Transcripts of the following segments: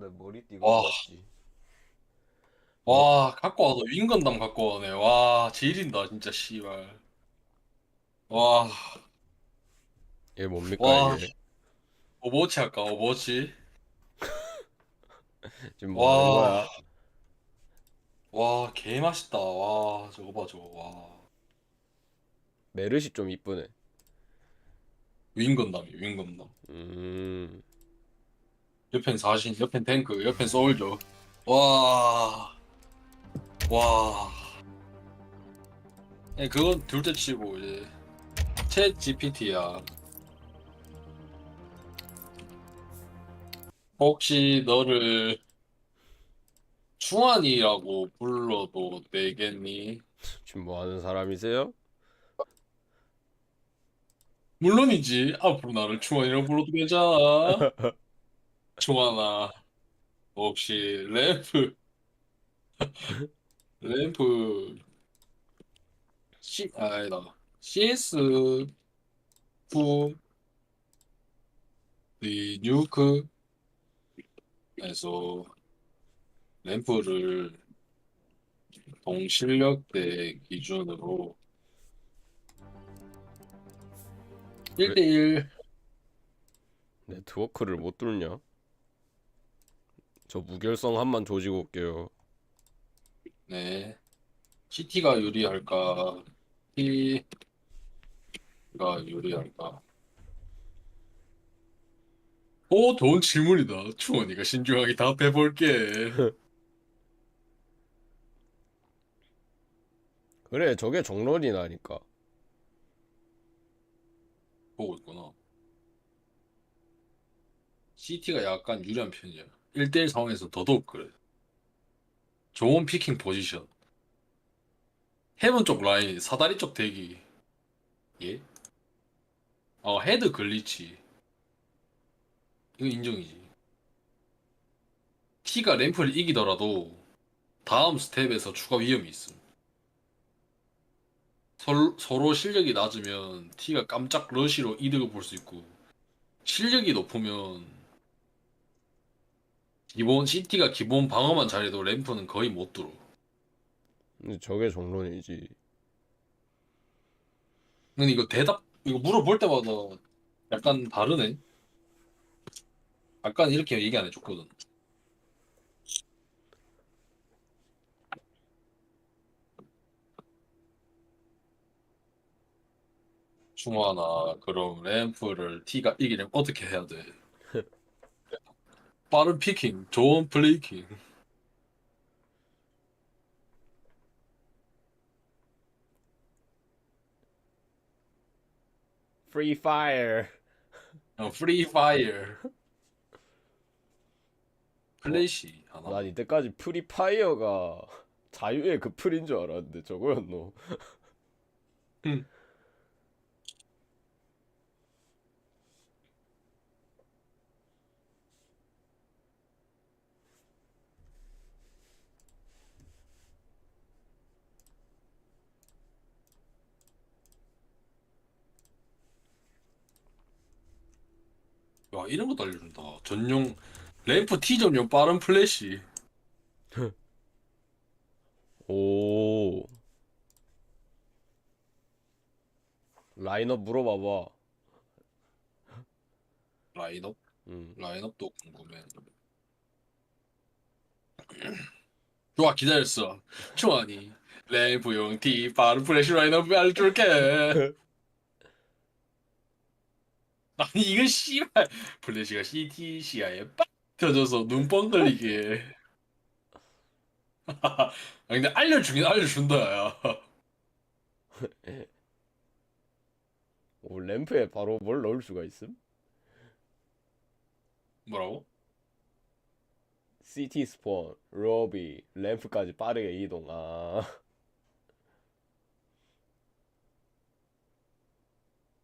내 머리띠가 와. 좋았지. 와 갖고 와서 윙건담 갖고 와네 와 지린다 진짜 씨발 와 얘 뭡니까 와. 이게? 오버워치 할까 오버워치 지금 뭐 하는 와. 거야? 와 개 맛있다 와 저거 봐 저거 와 메르시 좀 이쁘네. 윙건담이 윙건담 음. 옆엔 사신 옆엔 탱크 옆엔 소울저 와와. 예, 그건 둘째 치고 이제 챗 GPT야. 혹시 너를 충환이라고 불러도 되겠니? 지금 뭐 하는 사람이세요? 물론이지. 앞으로 나를 충환이라고 불러도 되잖아 충환아 혹시 램프 램프 C 아, 아니다 CS 9 리뉴크 에서 램프를 동실력대 기준으로 1대1 네트워크를 못 뚫냐? 저 무결성 한만 조지고 올게요. 네. CT가 유리할까? T가 유리할까? 오, 좋은 질문이다. 추원이가 신중하게 답해볼게. 그래, 저게 정론이라니까. 보고 있구나. CT가 약간 유리한 편이야. 1대1 상황에서 더더욱 그래. 좋은 피킹 포지션. 헤븐 쪽 라인, 사다리 쪽 대기. 예? 어, 헤드 글리치. 이거 인정이지. T가 램프를 이기더라도 다음 스텝에서 추가 위험이 있음. 설- 서로 실력이 낮으면 T가 깜짝 러시로 이득을 볼 수 있고 실력이 높으면 기본 CT가 기본 방어만 잘해도 램프는 거의 못 들어. 근데 저게 정론이지. 근데 이거 대답 이거 물어볼 때마다 약간 다르네. 약간 이렇게 얘기 안 해줬거든. 중화나 그럼 램프를 T가 이기려면 어떻게 해야 돼? 빠른 피킹, 좋은 플레이킹. Free Fire. 어, 프리 파이어. 플래시 하나. 난 이때까지 프리 파이어가 자유의 그 풀인 줄 알았는데 저거였노. 응. 와 이런 것도 알려준다. 전용 램프 T 전용 빠른 플래시. 오. 라인업 물어봐봐. 라인업 음. 라인업도 궁금해. 좋아 기다렸어. 좋아니 램프용 T 빠른 플래시 라인업 알려줄게. 아니 이거 씨발 플래시가 CTCI에 빡 터져서 눈 뻥 걸리게. 아 근데 알려주긴 알려준다 야. 오, 램프에 바로 뭘 넣을 수가 있음? 뭐라고? CT 스폰, 로비, 램프까지 빠르게 이동. 아.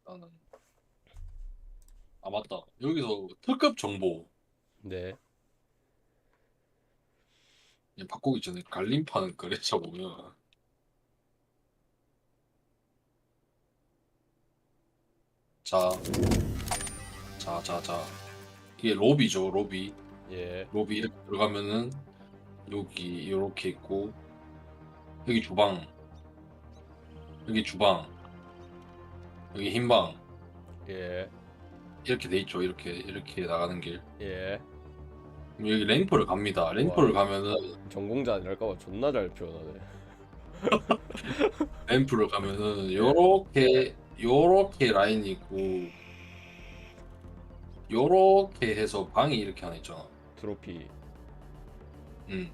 나는 아 맞다 여기서 특급 정보 네. 그냥 바꾸기 전에 갈림판 거래처 보면 자, 자, 자, 자. 이게 로비죠, 로비. 예. 로비 이렇게 들어가면은 여기 이렇게 있고 여기 주방 여기 주방 여기 흰방 예. 이렇게 돼 있죠 이렇게 이렇게 나가는 길 예. 그럼 여기 램프를 갑니다 램프를 가면은 전공자 아니랄까봐 존나 잘 표현하네. 램프를 가면은 요렇게 요렇게 라인이 있고 요렇게 해서 방이 이렇게 하나 있잖아 트로피. 음.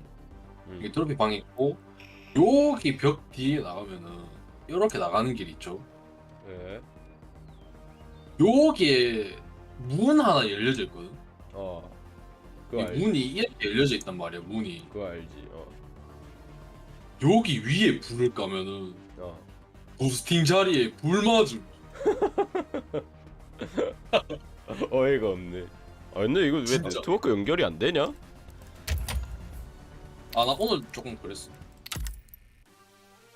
음. 여기 트로피 방이 있고 여기 벽 뒤에 나가면은 이렇게 나가는 길 있죠. 예. 여기에 문 하나 열려져 있거든. 어. 이 그거 알지. 문이 이렇게 열려져 있단 말이야. 문이 그거 알지. 어. 여기 위에 불을 까면은 어. 부스팅 자리에 불 맞음. 어이가 없네. 아 근데 이거 왜 진짜. 네트워크 연결이 안 되냐? 아 나 오늘 조금 그랬어.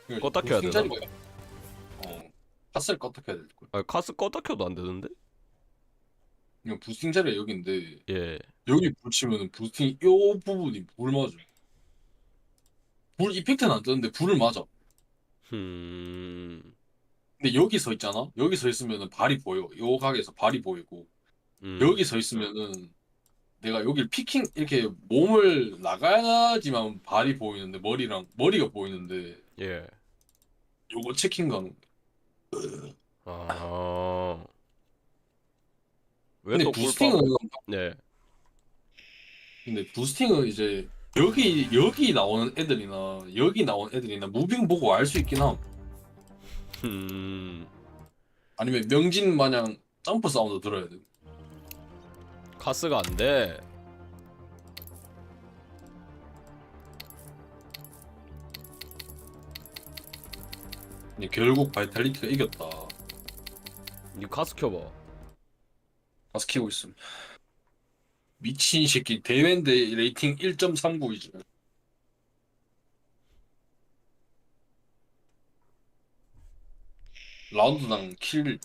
껐다 켜야 되나? 자리가- 어. 핫을 껐다 켜야 될 거야. 아 카스 껐다 켜도 안 되는데? 그냥 부스팅 자리가 여기인데 예. 여기 불 치면은 부스팅 요 부분이 불 맞음. 불 이펙트는 안 뜨는데 불을 맞아. 음. 근데 여기 서 있잖아. 여기 서 있으면은 발이 보여. 요 가게에서 발이 보이고 음. 여기 서 있으면은 내가 여기를 피킹 이렇게 몸을 나가야지만 발이 보이는데 머리랑 머리가 보이는데 예. 요거 체킹 가능. 아. 근데 왜또 부스팅은 네. 근데 부스팅은 이제 여기 여기 나오는 애들이나 여기 나온 애들이나 무빙 보고 알 수 있긴 함. 음. 아니면 명진 마냥 점프 사운드 들어야 돼. 카스가 안 돼. 근데 결국 바이탈리티가 이겼다. 니 카스 켜봐. 가서 키고 있음. 미친 새끼 대회인데 레이팅 1.39이지. 라운드당 킬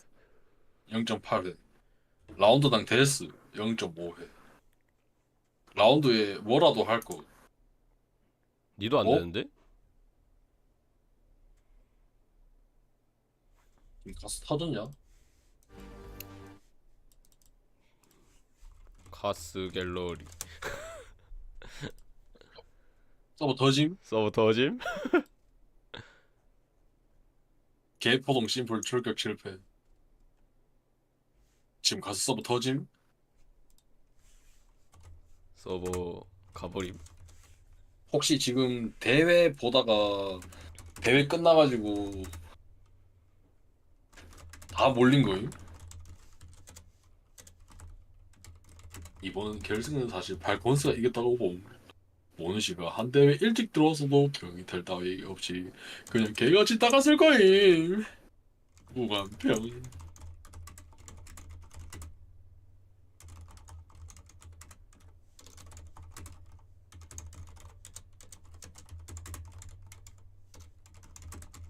0.8회. 라운드당 데스 0.5회. 라운드에 뭐라도 할 거. 니도 안 어? 되는데? 가서 타졌냐? 카스 갤러리. 서버 더짐? 서버 터짐? 개포동 심플 출격 실패. 지금 가서 서버 더짐? 서버 가버림. 혹시 지금 대회 보다가 대회 끝나가지고 다 몰린 거임? 이번 결승은 사실 발콘스가 이겼다고 봄. 모누시가 한 대회 일찍 들어와서도 경기 탈 따위 없이 그냥 개같이 따갔을 거임. 무관평.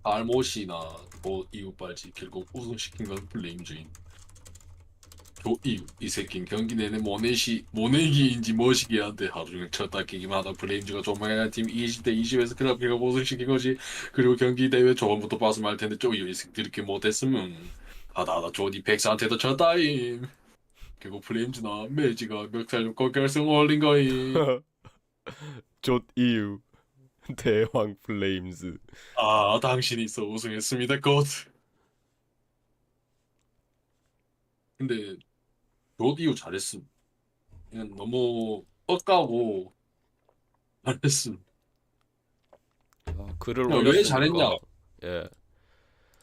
알못이나 뭐 이웃발지 결국 우승시킨 건 블레임 주인. 조 이웃 이 새끼는 경기 내내 모내시 모내기인지 뭐시기 한데 하루 종일 쳤다 끼기만 하다 블레임주가 조만간 팀 20대 20에서 클럽기가 우승시킨 거지. 그리고 경기 대회 초반부터 봐서 말 텐데 쪼 이웃 이 새끼 이렇게 못했으면. 하다 하다 조디 백스한테도 쳤다임. 결국 블레임주나 매지가 멱살 잡고 결승 올린 거임. 조 이유. 대왕 플레임즈. 아 당신이 있어 우승했습니다 곧 근데 롯 이후 잘했음 그냥 너무 엇가고 잘했음 아, 글을 야, 왜 올렸으니까. 잘했냐? 예.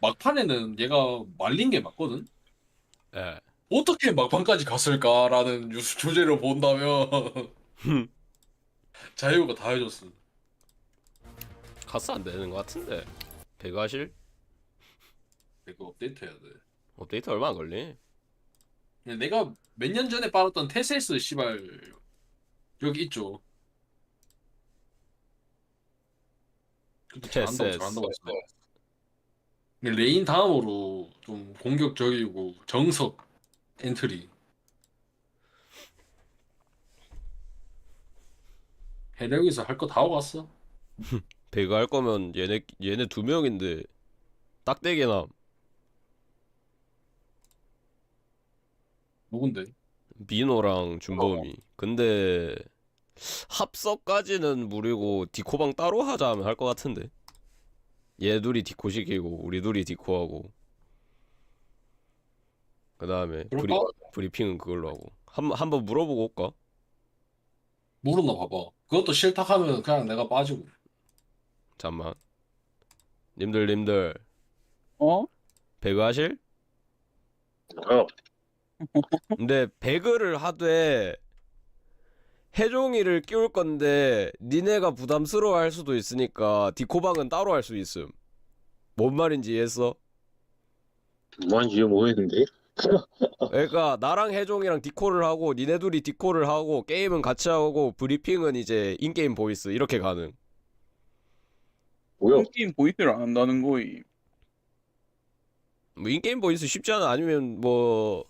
막판에는 얘가 말린 게 맞거든 예. 어떻게 막판까지 갔을까라는 뉴스 주제로 본다면 자유가 다 해줬음 카스 안 되는 것 같은데. 배가실? 이거 업데이트 해야 돼 업데이트 얼마 안 걸리? 내가 몇 년 전에 빨았던 테세스 시발 여기 있죠. 그것도 잘한다고 테세스. 잘한다고 했어. 근데 레인 다음으로 좀 공격적이고 정석 엔트리. 해력에서 할 거다 왔어. 배그 할 거면 얘네 얘네 두 명인데 딱 되게나 누군데? 민호랑 준범이. 근데 합석까지는 무리고 디코방 따로 하자 하면 할 것 같은데. 얘 둘이 디코 시키고 우리 둘이 디코하고. 그 다음에 브리, 그럴까? 브리핑은 그걸로 하고. 한 한번 물어보고 올까? 물었나 봐봐. 그것도 싫다 하면 그냥 내가 빠지고. 잠만. 님들 님들 어? 배그 하실? 어, 근데 배그를 하되 해종이를 끼울 건데 니네가 부담스러워 할 수도 있으니까 디코방은 따로 할 수 있음. 뭔 말인지 이해했어? 뭔지 이해 모르겠는데? 그러니까 나랑 해종이랑 디코를 하고 니네 둘이 디코를 하고 게임은 같이 하고 브리핑은 이제 인게임 보이스 이렇게 가능. 뭐야? 게임 보이스를 안 한다는 거임. 뭐 인게임 보이스 쉽지 않아 아니면 뭐